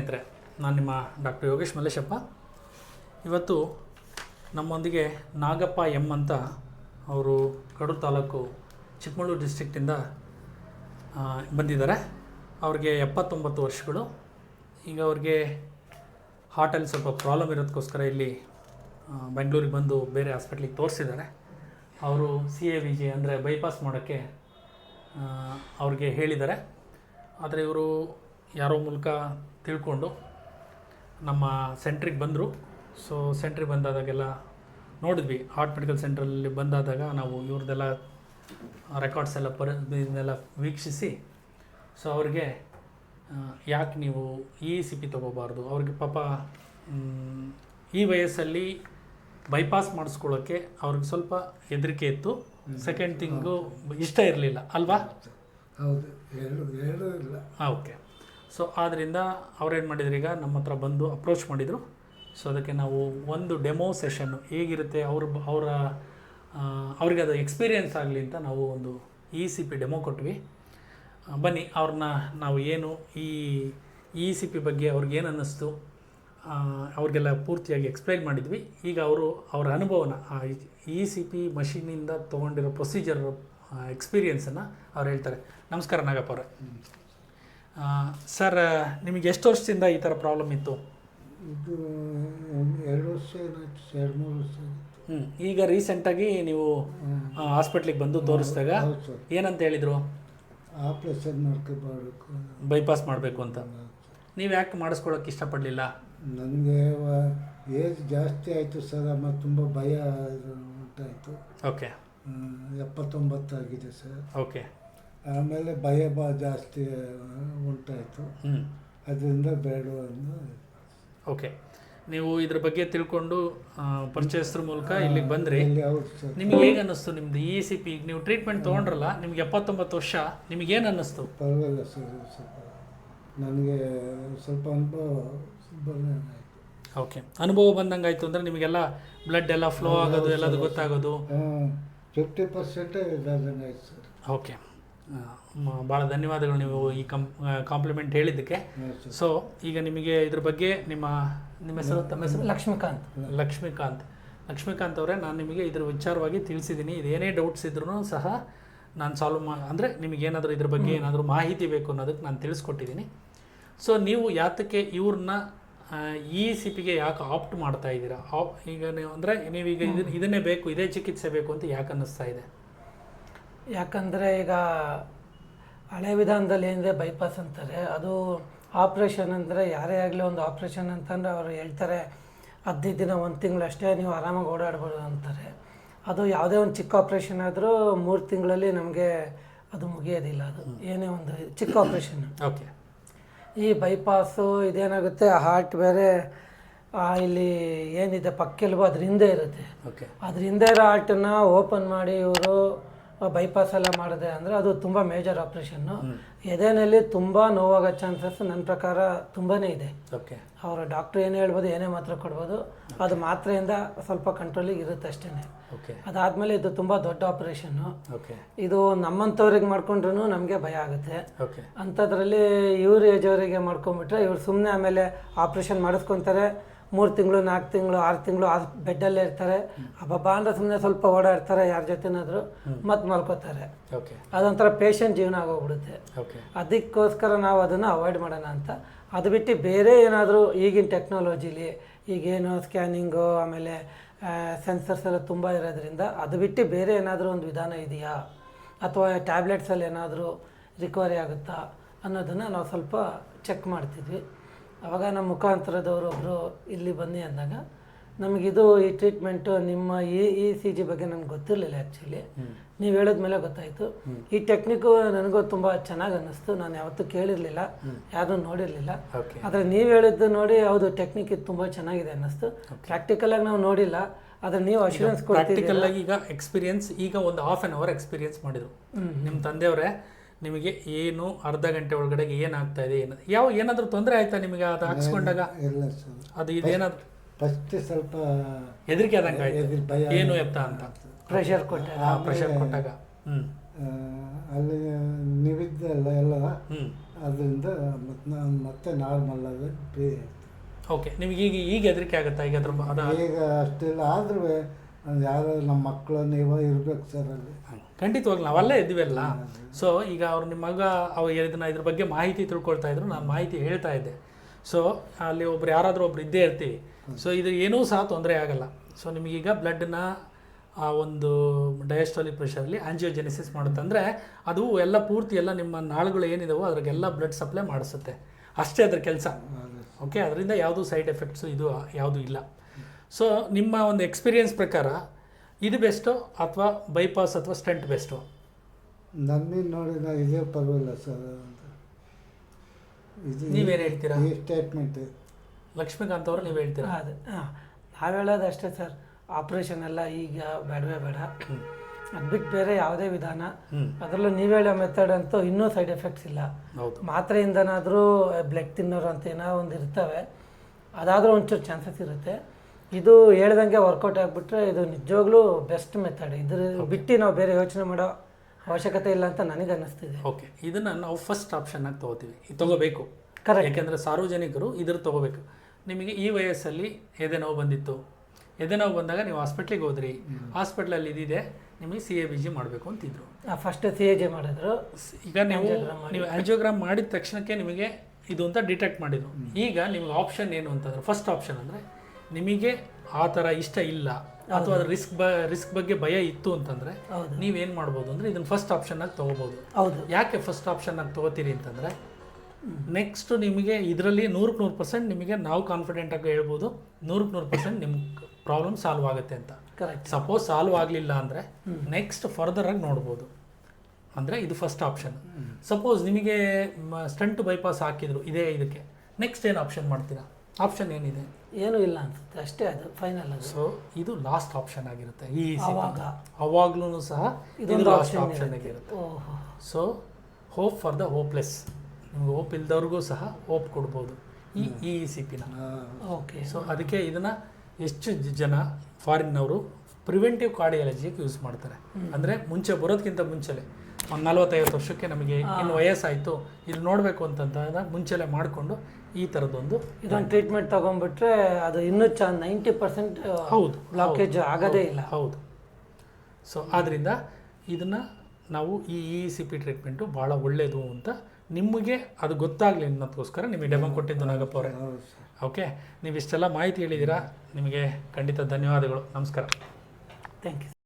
ಸ್ನೇಹಿತರೆ ನಾನು ನಿಮ್ಮ ಡಾಕ್ಟರ್ ಯೋಗೇಶ್ ಮಲ್ಲೇಶಪ್ಪ. ಇವತ್ತು ನಮ್ಮೊಂದಿಗೆ ನಾಗಪ್ಪ ಎಂ ಅಂತ ಅವರು ಕಡೂರು ತಾಲೂಕು ಚಿಕ್ಕಮಗಳೂರು ಡಿಸ್ಟ್ರಿಕ್ಟಿಂದ ಆ, ಬಂದಿದ್ದಾರೆ. ಅವ್ರಿಗೆ ಎಪ್ಪತ್ತೊಂಬತ್ತು ವರ್ಷಗಳು. ಈಗ ಅವ್ರಿಗೆ ಹಾರ್ಟಲ್ಲಿ ಸ್ವಲ್ಪ ಪ್ರಾಬ್ಲಮ್ ಇರೋದಕ್ಕೋಸ್ಕರ ಇಲ್ಲಿ ಬೆಂಗಳೂರಿಗೆ ಬಂದು ಬೇರೆ ಹಾಸ್ಪಿಟ್ಲಿಗೆ ತೋರಿಸಿದ್ದಾರೆ. ಅವರು ಸಿ ಎ ವಿ ಜಿ ಅಂದರೆ ಬೈಪಾಸ್ ಮಾಡೋಕ್ಕೆ ಅವ್ರಿಗೆ ಹೇಳಿದ್ದಾರೆ. ಆದರೆ ಇವರು ಯಾರೋ ಮೂಲಕ ತಿಳ್ಕೊಂಡು ನಮ್ಮ ಸೆಂಟ್ರಿಗೆ ಬಂದರು. ಸೊ ಸೆಂಟ್ರಿಗೆ ಬಂದಾದಾಗೆಲ್ಲ ನೋಡಿದ್ವಿ. ಹಾರ್ಟ್ ಮೆಡಿಕಲ್ ಸೆಂಟ್ರಲ್ಲಿ ಬಂದಾದಾಗ ನಾವು ಇವ್ರದ್ದೆಲ್ಲ ರೆಕಾರ್ಡ್ಸ್ ಎಲ್ಲ ಪರಿ ಇದನ್ನೆಲ್ಲ ವೀಕ್ಷಿಸಿ ಸೊ ಅವ್ರಿಗೆ ಯಾಕೆ ನೀವು ಈ ಸಿ ಪಿ ತೊಗೋಬಾರ್ದು? ಅವ್ರಿಗೆ ಪಾಪ ಈ ವಯಸ್ಸಲ್ಲಿ ಬೈಪಾಸ್ ಮಾಡಿಸ್ಕೊಳ್ಳೋಕ್ಕೆ ಅವ್ರಿಗೆ ಸ್ವಲ್ಪ ಹೆದರಿಕೆ ಇತ್ತು. ಸೆಕೆಂಡ್ ಥಿಂಗು ಇಷ್ಟ ಇರಲಿಲ್ಲ. ಅಲ್ವಾ? ಹೌದು. ಓಕೆ ಸೊ ಆದ್ದರಿಂದ ಅವ್ರೇನು ಮಾಡಿದ್ರು ಈಗ ನಮ್ಮ ಹತ್ರ ಬಂದು ಅಪ್ರೋಚ್ ಮಾಡಿದರು. ಸೊ ಅದಕ್ಕೆ ನಾವು ಒಂದು ಡೆಮೋ ಸೆಷನ್ನು ಹೇಗಿರುತ್ತೆ, ಅವ್ರ ಅವರ ಅವ್ರಿಗೆ ಅದು ಎಕ್ಸ್ಪೀರಿಯೆನ್ಸ್ ಆಗಲಿ ಅಂತ ನಾವು ಒಂದು ಇ ಸಿ ಪಿ ಡೆಮೋ ಕೊಟ್ವಿ. ಬನ್ನಿ ಅವ್ರನ್ನ ನಾವು ಏನು ಈ ಇ ಸಿ ಪಿ ಬಗ್ಗೆ ಅವ್ರಿಗೆ ಏನು ಅನ್ನಿಸ್ತು ಅವ್ರಿಗೆಲ್ಲ ಪೂರ್ತಿಯಾಗಿ ಎಕ್ಸ್ಪ್ಲೈನ್ ಮಾಡಿದ್ವಿ. ಈಗ ಅವರು ಅವರ ಅನುಭವನ ಇ ಸಿ ಪಿ ಮಷೀನಿಂದ ತೊಗೊಂಡಿರೋ ಪ್ರೊಸೀಜರ್ ಎಕ್ಸ್ಪೀರಿಯೆನ್ಸನ್ನು ಅವ್ರು ಹೇಳ್ತಾರೆ. ನಮಸ್ಕಾರ ನಾಗಪ್ಪ ಅವರೇ. ಸರ್ ನಿಮಗೆ ಎಷ್ಟು ವರ್ಷದಿಂದ ಈ ಥರ ಪ್ರಾಬ್ಲಮ್ ಇತ್ತು? ಇದು ಎರಡು ವರ್ಷ ಏನಾಯ್ತು ಎರಡು ಮೂರು ವರ್ಷ ಹ್ಞೂ ಈಗ ರೀಸೆಂಟಾಗಿ ನೀವು ಹಾಸ್ಪಿಟ್ಲಿಗೆ ಬಂದು ತೋರಿಸಿದಾಗ ಹೌದು ಸರ್. ಏನಂತ ಹೇಳಿದರು? ಆಪ್ರೇಷನ್ ಮಾಡ್ಕೋಬಾರ್ಬೇಕು ಬೈಪಾಸ್ ಮಾಡಬೇಕು ಅಂತ. ನೀವು ಯಾಕೆ ಮಾಡಿಸ್ಕೊಳ್ಳೋಕೆ ಇಷ್ಟಪಡಲಿಲ್ಲ? ನನಗೆ ಏಜ್ ಜಾಸ್ತಿ ಆಯಿತು ಸರ್ ಅಮ್ಮ ತುಂಬ ಭಯ ಉಂಟಾಯಿತು. ಓಕೆ ಎಪ್ಪತ್ತೊಂಬತ್ತು ಆಗಿದೆ ಸರ್. ಓಕೆ ಆಮೇಲೆ ಭಯ ಬಾ ಜಾಸ್ತಿ ಉಂಟಾಯಿತು. ಹ್ಞೂ ಅದರಿಂದ ಬೇಡ ಓಕೆ. ನೀವು ಇದ್ರ ಬಗ್ಗೆ ತಿಳ್ಕೊಂಡು ಆ, ಮೂಲಕ ಇಲ್ಲಿಗೆ ಬಂದ್ರಿ. ನಿಮಗೆ ಹೇಗೆ ಅನ್ನಿಸ್ತು ನಿಮ್ದು ಇ ಸಿ ಪಿ ನೀವು ಟ್ರೀಟ್ಮೆಂಟ್ ತೊಗೊಂಡ್ರಲ್ಲ ನಿಮ್ಗೆ ಎಪ್ಪತ್ತೊಂಬತ್ತು ವರ್ಷ ನಿಮ್ಗೆ ಏನು ಅನ್ನಿಸ್ತು? ಪರವಾಗಿಲ್ಲ ಸರ್ ಸ್ವಲ್ಪ ನನಗೆ ಸ್ವಲ್ಪ ಅನುಭವ ಓಕೆ. ಅನುಭವ ಬಂದಂಗೆ ಆಯಿತು ಅಂದರೆ ನಿಮಗೆಲ್ಲ ಬ್ಲಡ್ ಎಲ್ಲ ಫ್ಲೋ ಆಗೋದು ಎಲ್ಲದು ಗೊತ್ತಾಗೋದು? ಫಿಫ್ಟಿ ಪರ್ಸೆಂಟೇ ಸರ್. ಓಕೆ. ಭಾಳ ಧನ್ಯವಾದಗಳು ನೀವು ಈ ಕಂ ಕಾಂಪ್ಲಿಮೆಂಟ್ ಹೇಳಿದ್ದಕ್ಕೆ. ಸೊ ಈಗ ನಿಮಗೆ ಇದ್ರ ಬಗ್ಗೆ ನಿಮ್ಮ ನಿಮ್ಮ ಹೆಸರು ತಮ್ಮ ಹೆಸರು? ಲಕ್ಷ್ಮೀಕಾಂತ್. ಲಕ್ಷ್ಮೀಕಾಂತ್. ಲಕ್ಷ್ಮೀಕಾಂತ್ ಅವರೇ ನಾನು ನಿಮಗೆ ಇದ್ರ ವಿಚಾರವಾಗಿ ತಿಳಿಸಿದ್ದೀನಿ. ಇದೇನೇ ಡೌಟ್ಸ್ ಇದ್ರೂ ಸಹ ನಾನು ಸಾಲ್ವ್ ಮಾ ಅಂದರೆ ನಿಮಗೇನಾದರೂ ಇದ್ರ ಬಗ್ಗೆ ಏನಾದರೂ ಮಾಹಿತಿ ಬೇಕು ಅನ್ನೋದಕ್ಕೆ ನಾನು ತಿಳಿಸ್ಕೊಟ್ಟಿದ್ದೀನಿ. ಸೊ ನೀವು ಯಾತಕ್ಕೆ ಇವ್ರನ್ನ ಇ ಸಿ ಪಿಗೆ ಯಾಕೆ ಆಪ್ಟ್ ಮಾಡ್ತಾ ಇದ್ದೀರಾ? ಆಪ್ ಈಗ ನೀವು ಅಂದರೆ ನೀವೀಗ ಇದನ್ನ ಇದನ್ನೇ ಬೇಕು ಇದೇ ಚಿಕಿತ್ಸೆ ಬೇಕು ಅಂತ ಯಾಕೆ ಅನ್ನಿಸ್ತಾ ಇದೆ? ಯಾಕಂದರೆ ಈಗ ಹಳೆ ವಿಧಾನದಲ್ಲಿ ಏನಿದೆ ಬೈಪಾಸ್ ಅಂತಾರೆ. ಅದು ಆಪ್ರೇಷನ್ ಅಂದರೆ ಯಾರೇ ಆಗಲಿ ಒಂದು ಆಪ್ರೇಷನ್ ಅಂತಂದರೆ ಅವರು ಹೇಳ್ತಾರೆ ಹದಿನೈದು ದಿನ ಒಂದು ತಿಂಗಳಷ್ಟೇ ನೀವು ಆರಾಮಾಗಿ ಓಡಾಡ್ಬೋದು ಅಂತಾರೆ. ಅದು ಯಾವುದೇ ಒಂದು ಚಿಕ್ಕ ಆಪ್ರೇಷನ್ ಆದರೂ ಮೂರು ತಿಂಗಳಲ್ಲಿ ನಮಗೆ ಅದು ಮುಗಿಯೋದಿಲ್ಲ ಅದು. ಏನೇ ಒಂದು ಚಿಕ್ಕ ಆಪ್ರೇಷನ್ ಓಕೆ. ಈ ಬೈಪಾಸು ಇದೇನಾಗುತ್ತೆ ಹಾರ್ಟ್ ಬೇರೆ ಇಲ್ಲಿ ಏನಿದೆ ಪಕ್ಕೆಲ್ವೋ ಅದ್ರ ಹಿಂದೆ ಇರುತ್ತೆ. ಓಕೆ. ಅದರಿಂದ ಹಿಂದೆ ಇರೋ ಹಾರ್ಟನ್ನ ಓಪನ್ ಮಾಡಿ ಇವರು ಬೈಪಾಸ್ ಎಲ್ಲ ಮಾಡಿದೆ ಅಂದರೆ ಅದು ತುಂಬ ಮೇಜರ್ ಆಪ್ರೇಷನ್ನು ಎದೆನಲ್ಲಿ ತುಂಬ ನೋವಾಗೋ ಚಾನ್ಸಸ್ ನನ್ನ ಪ್ರಕಾರ ತುಂಬಾ ಇದೆ. ಓಕೆ ಅವರು ಡಾಕ್ಟ್ರ್ ಏನೇ ಹೇಳ್ಬೋದು ಏನೇ ಮಾತ್ರ ಕೊಡ್ಬೋದು ಅದು ಮಾತ್ರೆಯಿಂದ ಸ್ವಲ್ಪ ಕಂಟ್ರೋಲಿಗೆ ಇರುತ್ತೆ ಅಷ್ಟೇ ಓಕೆ ಅದಾದಮೇಲೆ ಇದು ತುಂಬ ದೊಡ್ಡ ಆಪ್ರೇಷನ್ನು ಓಕೆ ಇದು ನಮ್ಮಂಥವ್ರಿಗೆ ಮಾಡ್ಕೊಂಡ್ರೂ ನಮಗೆ ಭಯ ಆಗುತ್ತೆ. ಓಕೆ ಅಂಥದ್ರಲ್ಲಿ ಇವ್ರ ಏಜ್ ಅವರಿಗೆ ಮಾಡ್ಕೊಂಬಿಟ್ರೆ ಇವ್ರು ಸುಮ್ಮನೆ ಆಮೇಲೆ ಆಪ್ರೇಷನ್ ಮಾಡಿಸ್ಕೊತಾರೆ. ಮೂರು ತಿಂಗಳು ನಾಲ್ಕು ತಿಂಗಳು ಆರು ತಿಂಗಳು ಆ ಬೆಡ್ಡಲ್ಲೇ ಇರ್ತಾರೆ. ಅಬ್ಬಬ್ಬ ಅಂದ್ರೆ ಸುಮ್ಮನೆ ಸ್ವಲ್ಪ ಓಡಾಡ್ತಾರೆ ಯಾರ ಜೊತೆನಾದರೂ ಮತ್ತೆ ಮಲ್ಕೋತಾರೆ. ಅದೊಂಥರ ಪೇಷಂಟ್ ಜೀವನ ಆಗೋಗ್ಬಿಡುತ್ತೆ. ಅದಕ್ಕೋಸ್ಕರ ನಾವು ಅದನ್ನು ಅವಾಯ್ಡ್ ಮಾಡೋಣ ಅಂತ. ಅದು ಬಿಟ್ಟು ಬೇರೆ ಏನಾದರೂ ಈಗಿನ ಟೆಕ್ನಾಲಜಿಲಿ ಈಗೇನು ಸ್ಕ್ಯಾನಿಂಗು ಆಮೇಲೆ ಸೆನ್ಸರ್ಸ್ ಎಲ್ಲ ತುಂಬ ಇರೋದ್ರಿಂದ ಅದು ಬಿಟ್ಟು ಬೇರೆ ಏನಾದರೂ ಒಂದು ವಿಧಾನ ಇದೆಯಾ? ಅಥವಾ ಟ್ಯಾಬ್ಲೆಟ್ಸಲ್ಲಿ ಏನಾದರೂ ರಿಕವರಿ ಆಗುತ್ತಾ ಅನ್ನೋದನ್ನು ನಾವು ಸ್ವಲ್ಪ ಚೆಕ್ ಮಾಡ್ತಿದ್ವಿ. ಆವಾಗ ನಮ್ಮ ಮುಖಾಂತರದವರೊಬ್ಬರು ಇಲ್ಲಿ ಬನ್ನಿ ಅಂದಾಗ ನಮಗಿದು ಈ ಟ್ರೀಟ್ಮೆಂಟು ನಿಮ್ಮ ಇ ಇ ಸಿ ಜಿ ಬಗ್ಗೆ ನನಗೆ ಗೊತ್ತಿರಲಿಲ್ಲ ಆ್ಯಕ್ಚುಲಿ ನೀವು ಹೇಳಿದ್ಮೇಲೆ ಗೊತ್ತಾಯಿತು. ಈ ಟೆಕ್ನಿಕ್ಕು ನನಗೂ ತುಂಬ ಚೆನ್ನಾಗಿ ಅನ್ನಿಸ್ತು. ನಾನು ಯಾವತ್ತೂ ಕೇಳಿರಲಿಲ್ಲ. ಯಾರು ನೋಡಿರಲಿಲ್ಲ. ಆದರೆ ನೀವು ಹೇಳಿದ್ದು ನೋಡಿ ಹೌದು ಟೆಕ್ನಿಕ್ ಇದು ತುಂಬ ಚೆನ್ನಾಗಿದೆ ಅನ್ನಿಸ್ತು. ಪ್ರಾಕ್ಟಿಕಲಾಗಿ ನಾವು ನೋಡಿಲ್ಲ. ಆದರೆ ನೀವು ಅಶ್ಯೂರೆನ್ಸ್ ಕೊಡ್ತೀರಿ ಪ್ರಾಕ್ಟಿಕಲ್ ಆಗಿ ಈಗ ಎಕ್ಸ್ಪೀರಿಯನ್ಸ್ ಈಗ ಒಂದು ಹಾಫ್ ಆನ್ ಅವರ್ ಎಕ್ಸ್ಪೀರಿಯನ್ಸ್ ಮಾಡಿದ್ರು. ನಿಮ್ಮ ತಂದೆಯವರೇ ನಿಮಗೆ ಏನು ಅರ್ಧ ಗಂಟೆ ಒಳಗಡೆ ಏನಾಗ್ತಾ ಇದೆ ಏನು ಯಾವ ಏನಾದರೂ ತೊಂದರೆ ಆಯ್ತಾ ನಿಮಗೆ ಅದು ಹಾಕ್ಸ್ಕೊಂಡಾಗ? ಇಲ್ಲ ಸರ್. ಅದು ಇದೇನಾದ್ರು ಫಸ್ಟ್ ಸ್ವಲ್ಪ ಹೆದರಿಕೆ ಆದಂಗೆ ಆಯ್ತು. ಭಯ ಏನು ಎತ್ತ ಅಂತ. ಪ್ರೆಷರ್ ಕೊಟ್ಟಾಗ ಪ್ರೆಷರ್ ಕೊಟ್ಟಾಗ. ಹ್ಞೂ ಅಲ್ಲಿ ನೀವಿದ್ದಲ್ಲ ಎಲ್ಲ ಹ್ಞೂ ಅದರಿಂದ ಮತ್ತೆ ನಾನು ಮತ್ತೆ ನಾರ್ಮಲ್ ಆಗಿ ಫ್ರೀ ಓಕೆ ನಿಮಗೆ ಈಗ ಈಗ ಹೆದರಿಕೆ ಆಗುತ್ತಾ? ಈಗ ಅದ್ರ ಅದ ಈಗ ಅಷ್ಟಿಲ್ಲ ಆದ್ರೂ ಯಾರು ನಮ್ಮ ಮಕ್ಕಳು ನೀವು ಇರಬೇಕು ಸರ್ ಅಲ್ಲಿ. ಖಂಡಿತವಾಗ್ಲೂ ನಾವಲ್ಲೇ ಇದ್ದೀವಲ್ಲ ಸೊ ಈಗ ಅವ್ರು ನಿಮ್ಮ ಮಗ ಅವ್ರು ಇದನ್ನ ಇದ್ರ ಬಗ್ಗೆ ಮಾಹಿತಿ ತಿಳ್ಕೊಳ್ತಾ ಇದ್ರು ನಾನು ಮಾಹಿತಿ ಹೇಳ್ತಾ ಇದ್ದೆ. ಸೊ ಅಲ್ಲಿ ಒಬ್ರು ಯಾರಾದರೂ ಒಬ್ರು ಇದ್ದೇ ಇರ್ತೀವಿ. ಸೊ ಇದು ಏನೂ ಸಹ ತೊಂದರೆ ಆಗಲ್ಲ. ಸೊ ನಿಮಗೀಗ ಬ್ಲಡ್ನ ಆ ಒಂದು ಡಯಾಸ್ಟಾಲಿಕ್ ಪ್ರೆಷರಲ್ಲಿ ಆಂಜಿಯೋಜೆನಿಸಿಸ್ ಮಾಡುತ್ತೆ ಅಂದರೆ ಅದು ಎಲ್ಲ ಪೂರ್ತಿ ಎಲ್ಲ ನಿಮ್ಮ ನಾಳುಗಳು ಏನಿದಾವೋ ಅದ್ರಿಗೆಲ್ಲ ಬ್ಲಡ್ ಸಪ್ಲೈ ಮಾಡಿಸುತ್ತೆ. ಅಷ್ಟೇ ಅದ್ರ ಕೆಲಸ. ಓಕೆ ಅದರಿಂದ ಯಾವುದೂ ಸೈಡ್ ಎಫೆಕ್ಟ್ಸು ಇದು ಯಾವುದೂ ಇಲ್ಲ. ಸೊ ನಿಮ್ಮ ಒಂದು ಎಕ್ಸ್ಪೀರಿಯನ್ಸ್ ಪ್ರಕಾರ ಇದು ಬೆಸ್ಟು ಅಥವಾ ಬೈಪಾಸ್ ಅಥವಾ ಸ್ಟಂಟ್ ಬೆಸ್ಟು? ನನ್ನೇನು ನೋಡಿ ನಾ ಇದೇ ಪರವಾಗಿಲ್ಲ ಸರ್ ಅಂತ. ಇದು ನೀವೇನು ಹೇಳ್ತೀರಾ? ಈ ಸ್ಟೇಟ್ಮೆಂಟ್ ಲಕ್ಷ್ಮೀಕಾಂತ್ ಅವರು ನೀವು ಹೇಳ್ತೀರಾ? ಅದು. ಹಾಂ ನಾವು ಹೇಳೋದು ಅಷ್ಟೇ ಸರ್ ಆಪ್ರೇಷನ್ ಎಲ್ಲ ಈಗ ಬೇಡವೇ ಬೇಡ. ಅದು ಬಿಟ್ಟು ಬೇರೆ ಯಾವುದೇ ವಿಧಾನ. ಅದರಲ್ಲೂ ನೀವು ಹೇಳೋ ಮೆಥಡ್ ಅಂತೂ ಇನ್ನೂ ಸೈಡ್ ಎಫೆಕ್ಟ್ಸ್ ಇಲ್ಲ. ಮಾತ್ರೆಯಿಂದನಾದರೂ ಬ್ಲಡ್ ತಿನ್ನೋರು ಅಂತ ಏನೋ ಒಂದು ಇರ್ತವೆ ಅದಾದರೂ ಒಂಚೂರು ಚಾನ್ಸಸ್ ಇರುತ್ತೆ. ಇದು ಹೇಳ್ದಂಗೆ ವರ್ಕೌಟ್ ಆಗಿಬಿಟ್ರೆ ಇದು ನಿಜವಾಗ್ಲೂ ಬೆಸ್ಟ್ ಮೆಥಡ್ ಇದ್ರ ಬಿಟ್ಟು ನಾವು ಬೇರೆ ಯೋಚನೆ ಮಾಡೋ ಅವಶ್ಯಕತೆ ಇಲ್ಲ ಅಂತ ನನಗೆ ಅನ್ನಿಸ್ತಿದೆ. ಓಕೆ ಇದನ್ನು ನಾವು ಫಸ್ಟ್ ಆಪ್ಷನ್ ಆಗಿ ತೊಗೋತೀವಿ. ಇದು ತೊಗೋಬೇಕು. ಕರೆಕ್ಟ್ ಯಾಕೆಂದರೆ ಸಾರ್ವಜನಿಕರು ಇದ್ರ ತೊಗೋಬೇಕು. ನಿಮಗೆ ಈ ವಯಸ್ಸಲ್ಲಿ ಎದೆ ನೋವು ಬಂದಿತ್ತು. ಎದೆ ನೋವು ಬಂದಾಗ ನೀವು ಹಾಸ್ಪಿಟ್ಲಿಗೆ ಹೋದ್ರಿ. ಹಾಸ್ಪಿಟ್ಲಲ್ಲಿ ಇದಿದೆ ನಿಮಗೆ ಸಿ ಎ ಬಿ ಜಿ ಮಾಡಬೇಕು ಅಂತಿದ್ರು. ಫಸ್ಟ್ ಸಿ ಎ ಜಿ ಮಾಡಿದ್ರು. ಈಗ ನೀವು ನೀವು ಆಂಜಿಯೋಗ್ರಾಮ್ ಮಾಡಿದ ತಕ್ಷಣಕ್ಕೆ ನಿಮಗೆ ಇದು ಅಂತ ಡಿಟೆಕ್ಟ್ ಮಾಡಿದ್ರು. ಈಗ ನಿಮಗೆ ಆಪ್ಷನ್ ಏನು ಅಂತಂದ್ರೆ ಫಸ್ಟ್ ಆಪ್ಷನ್ ಅಂದರೆ ನಿಮಗೆ ಆ ಥರ ಇಷ್ಟ ಇಲ್ಲ. ಅಥವಾ ಅದ್ರ ರಿಸ್ಕ್ ಬ ರಿಸ್ಕ್ ಬಗ್ಗೆ ಭಯ ಇತ್ತು ಅಂತಂದರೆ. ನೀವೇನು ಮಾಡ್ಬೋದು ಅಂದರೆ ಇದನ್ನು ಫಸ್ಟ್ ಆಪ್ಷನ್ ಆಗಿ ತೊಗೋಬೋದು. ಹೌದು. ಯಾಕೆ ಫಸ್ಟ್ ಆಪ್ಷನ್ ಆಗಿ ತೊಗೋತೀರಿ ಅಂತಂದರೆ ನೆಕ್ಸ್ಟ್ ನಿಮಗೆ ಇದರಲ್ಲಿ ನೂರಕ್ಕೆ ನೂರು ಪರ್ಸೆಂಟ್ ನಿಮಗೆ ನಾವು ಕಾನ್ಫಿಡೆಂಟ್ ಆಗಿ ಹೇಳ್ಬೋದು. ನೂರಕ್ಕೆ ನೂರು ಪರ್ಸೆಂಟ್ ನಿಮ್ಮ ಪ್ರಾಬ್ಲಮ್ ಸಾಲ್ವ್ ಆಗುತ್ತೆ ಅಂತ. ಕರೆಕ್ಟ್ ಸಪೋಸ್ ಸಾಲ್ವ್ ಆಗಲಿಲ್ಲ ಅಂದರೆ ನೆಕ್ಸ್ಟ್ ಫರ್ದರ್ ಆಗಿ ನೋಡ್ಬೋದು. ಅಂದರೆ ಇದು ಫಸ್ಟ್ ಆಪ್ಷನ್ ಸಪೋಸ್ ನಿಮಗೆ ಸ್ಟಂಟ್ ಬೈಪಾಸ್ ಹಾಕಿದ್ರು ಇದೇ ಇದಕ್ಕೆ. ನೆಕ್ಸ್ಟ್ ಏನು ಆಪ್ಷನ್ ಮಾಡ್ತೀರಾ? ಆಪ್ಷನ್ ಏನಿದೆ? ಏನು ಇಲ್ಲ ಅನ್ಸುತ್ತೆ. ಅಷ್ಟೇ ಅದು ಫೈನಲ್ ಅದು. ಸೊ ಇದು ಲಾಸ್ಟ್ ಆಪ್ಷನ್ ಆಗಿರುತ್ತೆ. ಈ ಆವಾಗ. ಅವಾಗ್ಲೂ ಸಹ ಇದು ಇದೊಂದು ಲಾಸ್ಟ್ ಆಪ್ಷನ್ ಆಗಿರುತ್ತೆ. ಓಹೋ. So hope for the hopeless ನಿಮ್ಗೆ ಹೋಪ್ ಇಲ್ದವ್ರಿಗೂ ಸಹ ಹೋಪ್ ಕೊಡ್ಬೋದು. ಈ ಇ ಸಿ ಪಿನ ಓಕೆ ಸೊ ಅದಕ್ಕೆ ಇದನ್ನು ಎಷ್ಟು ಜನ ಜನ ಫಾರಿನ್ನವರು ಪ್ರಿವೆಂಟಿವ್ ಕಾರ್ಡಿಯಾಲಜಿಗೆ ಯೂಸ್ ಮಾಡ್ತಾರೆ. ಅಂದರೆ ಮುಂಚೆ ಬರೋದಕ್ಕಿಂತ ಮುಂಚೆಲೆ. ಒಂದು ನಲವತ್ತೈವತ್ತು ವರ್ಷಕ್ಕೆ ನಮಗೆ ಇನ್ನು ವಯಸ್ಸಾಯಿತು ಇಲ್ಲಿ ನೋಡಬೇಕು ಅಂತಂದಾಗ ಮುಂಚೆಲೆ ಮಾಡಿಕೊಂಡು ಈ ಥರದ್ದೊಂದು ಇದೊಂದು ಟ್ರೀಟ್ಮೆಂಟ್ ತೊಗೊಂಡ್ಬಿಟ್ರೆ ಅದು ಇನ್ನೂ ಚ ನೈಂಟಿ ಪರ್ಸೆಂಟ್ ಹೌದು ಬ್ಲಾಕೇಜ್ ಆಗೋದೇ ಇಲ್ಲ. ಹೌದು. ಸೊ ಆದ್ದರಿಂದ ಇದನ್ನು ನಾವು ಈ ಇ ಸಿ ಪಿ ಟ್ರೀಟ್ಮೆಂಟು ಭಾಳ ಒಳ್ಳೆಯದು ಅಂತ ನಿಮಗೆ ಅದು ಗೊತ್ತಾಗಲಿ ಅನ್ನೋದಕ್ಕೋಸ್ಕರ ನಿಮಗೆ ಡೆಮೋ ಕೊಟ್ಟಿದ್ದು ನಾಗಪ್ಪ ಅವರೇ. ಓಕೆ ನೀವು ಇಷ್ಟೆಲ್ಲ ಮಾಹಿತಿ ಹೇಳಿದ್ದೀರಾ ನಿಮಗೆ ಖಂಡಿತ ಧನ್ಯವಾದಗಳು. ನಮಸ್ಕಾರ. Thank you